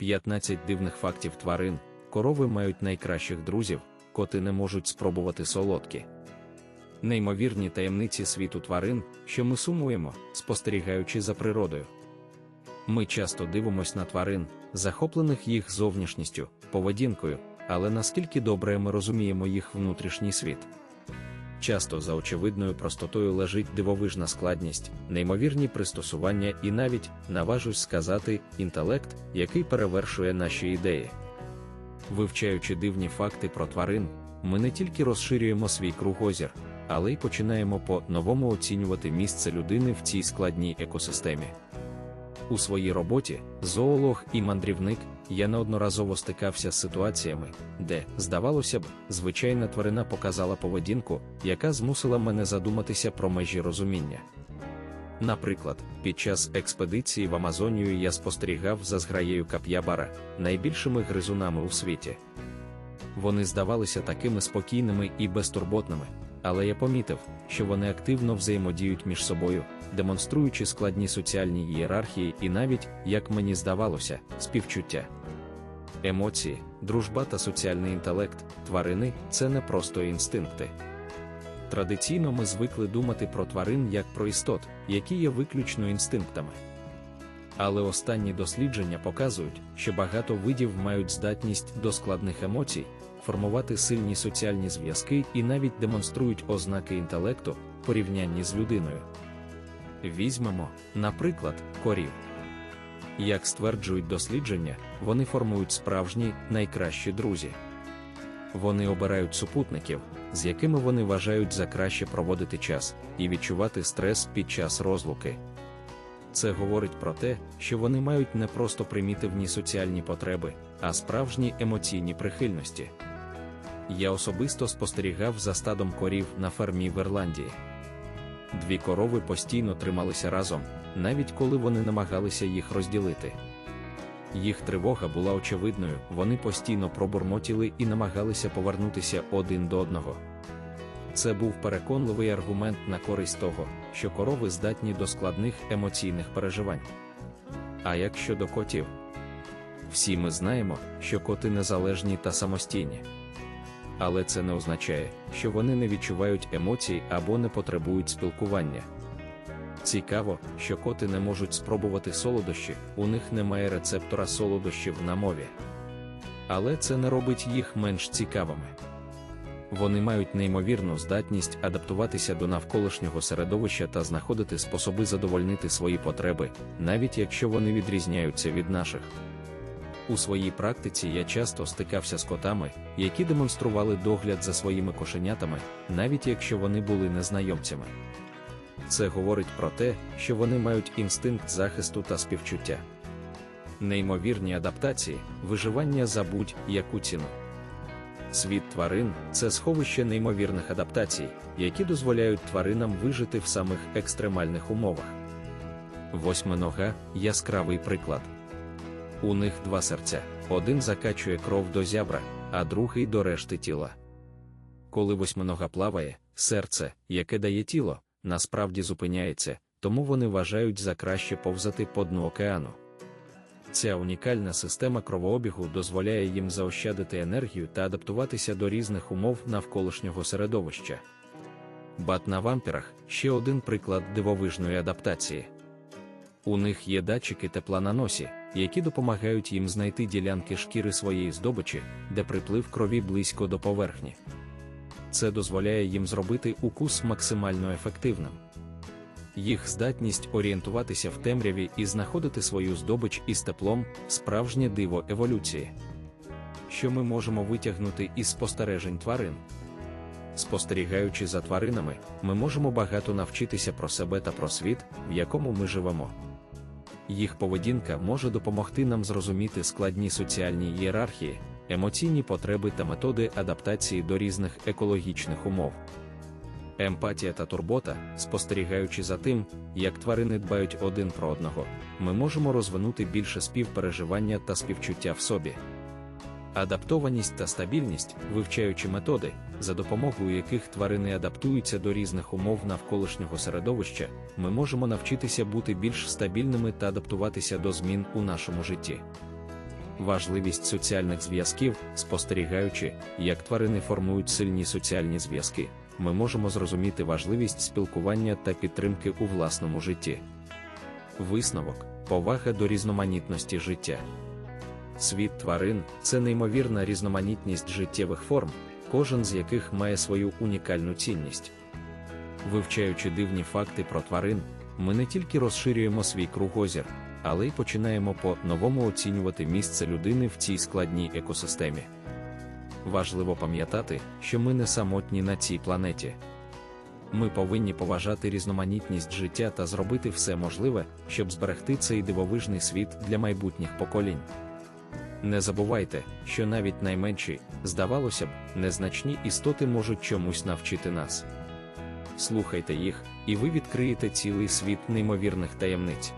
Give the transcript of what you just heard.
15 дивних фактів тварин, корови мають найкращих друзів, коти не можуть спробувати солодкі. Неймовірні таємниці світу тварин, що ми сумуємо, спостерігаючи за природою. Ми часто дивимося на тварин, захоплених їх зовнішністю, поведінкою, але наскільки добре ми розуміємо їх внутрішній світ. Часто за очевидною простотою лежить дивовижна складність, неймовірні пристосування і навіть, наважусь сказати, інтелект, який перевершує наші ідеї. Вивчаючи дивні факти про тварин, ми не тільки розширюємо свій кругозір, але й починаємо по-новому оцінювати місце людини в цій складній екосистемі. У своїй роботі, зоолог і мандрівник, я неодноразово стикався з ситуаціями, де, здавалося б, звичайна тварина показала поведінку, яка змусила мене задуматися про межі розуміння. Наприклад, під час експедиції в Амазонію я спостерігав за зграєю кап'ябара, найбільшими гризунами у світі. Вони здавалися такими спокійними і безтурботними, але я помітив, що вони активно взаємодіють між собою, демонструючи складні соціальні ієрархії і навіть, як мені здавалося, співчуття. Емоції, дружба та соціальний інтелект, тварини це не просто інстинкти. Традиційно ми звикли думати про тварин як про істот, які є виключно інстинктами. Але останні дослідження показують, що багато видів мають здатність до складних емоцій, формувати сильні соціальні зв'язки і навіть демонструють ознаки інтелекту порівнянні з людиною. Візьмемо, наприклад, корів. Як стверджують дослідження, вони формують справжні найкращі друзі. Вони обирають супутників, з якими вони вважають за краще проводити час і відчувати стрес під час розлуки. Це говорить про те, що вони мають не просто примітивні соціальні потреби, а справжні емоційні прихильності. Я особисто спостерігав за стадом корів на фермі в Ірландії. Дві корови постійно трималися разом, навіть коли вони намагалися їх розділити. Їх тривога була очевидною, вони постійно пробурмотіли і намагалися повернутися один до одного. Це був переконливий аргумент на користь того, що корови здатні до складних емоційних переживань. А як щодо котів, всі ми знаємо, що коти незалежні та самостійні. Але це не означає, що вони не відчувають емоцій або не потребують спілкування. Цікаво, що коти не можуть спробувати солодощі, у них немає рецептора солодощів на мові. Але це не робить їх менш цікавими. Вони мають неймовірну здатність адаптуватися до навколишнього середовища та знаходити способи задовольнити свої потреби, навіть якщо вони відрізняються від наших. У своїй практиці я часто стикався з котами, які демонстрували догляд за своїми кошенятами, навіть якщо вони були незнайомцями. Це говорить про те, що вони мають інстинкт захисту та співчуття. Неймовірні адаптації, виживання за будь-яку ціну. Світ тварин це сховище неймовірних адаптацій, які дозволяють тваринам вижити в самих екстремальних умовах. Восьминога яскравий приклад. У них два серця: один закачує кров до зябра, а другий до решти тіла. Коли восьминога плаває, серце, яке дає тіло, насправді зупиняється, тому вони вважають за краще повзати по дну океану. Ця унікальна система кровообігу дозволяє їм заощадити енергію та адаптуватися до різних умов навколишнього середовища. Бат на вампірах ще один приклад дивовижної адаптації. У них є датчики тепла на носі, які допомагають їм знайти ділянки шкіри своєї здобичі, де приплив крові близько до поверхні. Це дозволяє їм зробити укус максимально ефективним. Їх здатність орієнтуватися в темряві і знаходити свою здобич із теплом справжнє диво еволюції. Що ми можемо витягнути із спостережень тварин? Спостерігаючи за тваринами, ми можемо багато навчитися про себе та про світ, в якому ми живемо. Їх поведінка може допомогти нам зрозуміти складні соціальні ієрархії, емоційні потреби та методи адаптації до різних екологічних умов. Емпатія та турбота, спостерігаючи за тим, як тварини дбають один про одного, ми можемо розвинути більше співпереживання та співчуття в собі. Адаптованість та стабільність, вивчаючи методи, за допомогою яких тварини адаптуються до різних умов навколишнього середовища, ми можемо навчитися бути більш стабільними та адаптуватися до змін у нашому житті. Важливість соціальних зв'язків, спостерігаючи, як тварини формують сильні соціальні зв'язки, ми можемо зрозуміти важливість спілкування та підтримки у власному житті. Висновок повага до різноманітності життя. Світ тварин це неймовірна різноманітність життєвих форм, кожен з яких має свою унікальну цінність. Вивчаючи дивні факти про тварин, ми не тільки розширюємо свій кругозір, але й починаємо по-новому оцінювати місце людини в цій складній екосистемі. Важливо пам'ятати, що ми не самотні на цій планеті. Ми повинні поважати різноманітність життя та зробити все можливе, щоб зберегти цей дивовижний світ для майбутніх поколінь. Не забувайте, що навіть найменші, здавалося б, незначні істоти можуть чомусь навчити нас. Слухайте їх, і ви відкриєте цілий світ неймовірних таємниць.